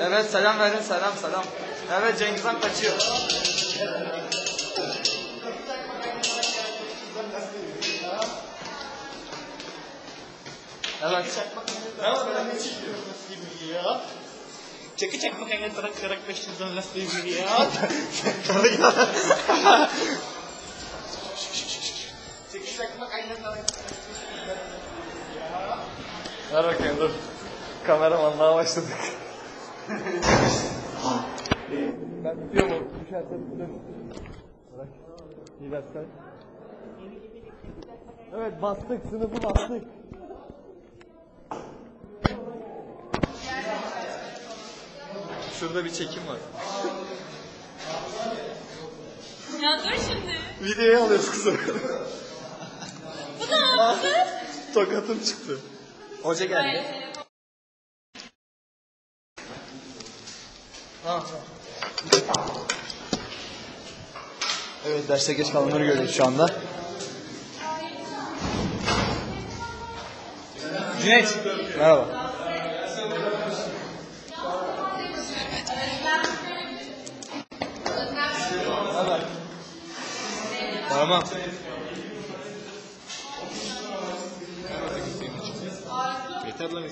Evet selam verin selam selam. Evet Cengiz Han kaçıyor. Evet. Cek cek makanya terak-terak 519 ribu ya. Cek cek makanya terak Ver bakayım dur. Kameramanlığa başladık. Ben tutuyor mu? Düşerse dur. Bırak. İyi dersen. Evet bastık sınıfı bastık. Şurada bir çekim var. Ya dur şimdi. Videoyu alıyoruz kızım. Bu da yaptı. Tokatım çıktı. Hoca geldi. Evet derste geç kalanları görüyoruz şu anda. Cüneyt. Merhaba. Tamam. Yeter lan